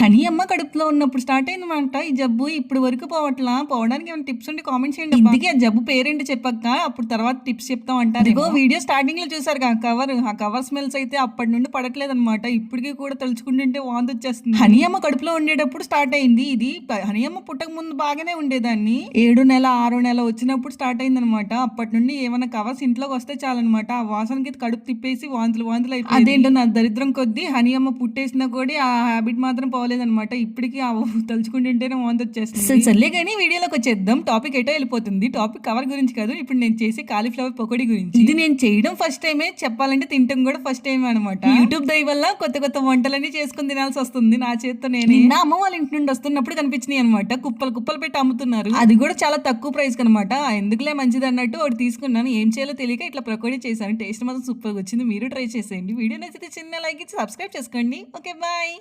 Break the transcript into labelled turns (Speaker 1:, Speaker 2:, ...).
Speaker 1: Honey అమ్మ కడుపులో ఉన్నప్పుడు స్టార్ట్ అయిందన్నమాట. ఈ జబ్బు ఇప్పుడు వరకు పోవట్లా? పోవడానికి ఏమైనా టిప్స్ ఉంటే కామెంట్ చేయండి ఇందుకే ఆ జబ్బు పేరేంటి చెప్పక్క? అప్పుడు తర్వాత టిప్స్ చెప్తాం అంటారు ఇగో వీడియో స్టార్టింగ్లో చూసారు ఆ కవర్ ఆ కవర్ స్మెల్స్ అయితే అప్పటి నుండి పడట్లేదు అనమాట ఇప్పటికీ కూడా తలుచుకుంటుంటే వాంతి వచ్చేస్తుంది. హనీ అమ్మ కడుపులో ఉండేటప్పుడు స్టార్ట్ అయింది. ఇది హనీ అమ్మ పుట్టక ముందు బాగానే ఉండేదాన్ని. ఏడు నెల ఆరు నెల వచ్చినప్పుడు స్టార్ట్ అయింది అనమాట అప్పటి నుండి ఏమైనా కవర్స్ ఇంట్లోకి వస్తే చాలన్నమాట. ఆ వాసనకి కడుపు తిప్పేసి వాంతులు వాంతులు అయిపోయి అదేంటో నా దరిద్రం కొద్దీ హనీ అమ్మ పుట్టేసినా కూడా ఆ హ్యాబిట్ మాత్రం పోలేదన్నమాట ఇప్పటికీ ఆ తలుచుకుంటుంటేనే వాంతి వచ్చేస్తుంది. సరే, సర్లే కానీ వీడియోలోకి వచ్చేద్దాం. టాపిక్ ఎటో వెళ్ళిపోతుంది. టాపిక్ కవర్ గురించి కాదు. ఇప్పుడు నేను చేసే కాలీఫ్లవర్ పకోడీ గురించి. ఇది నేను చేయడం ఫస్ట్ టైమే. చెప్పాలంటే తింటాం కూడా ఫస్ట్ టైం అనమాట యూట్యూబ్ దయ వల్ల కొత్త కొత్త వంటలన్నీ చేసుకుని తినాల్సి వస్తుంది. నా చేత్తో నేను. నిన్న అమ్మ వాళ్ళ ఇంటి నుండి వస్తున్నప్పుడు కనిపించినాయి అనమాట కుప్పలు కుప్పలు పెట్టి అమ్ముతున్నారు. అది కూడా చాలా తక్కువ ప్రైస్ అనమాట ఎందుకులే మంచిది అన్నట్టు ఒకటి తీసుకున్నాను. ఏం చేయాలో తెలియక ఇట్లా పకోడీ చేశాను. టేస్ట్ మాత్రం సూపర్ వచ్చింది. మీరు ట్రై చేసేయండి. వీడియో నచ్చితే చిన్న లైక్ ఇచ్చి సబ్స్క్రైబ్ చేసుకోండి. Okay bye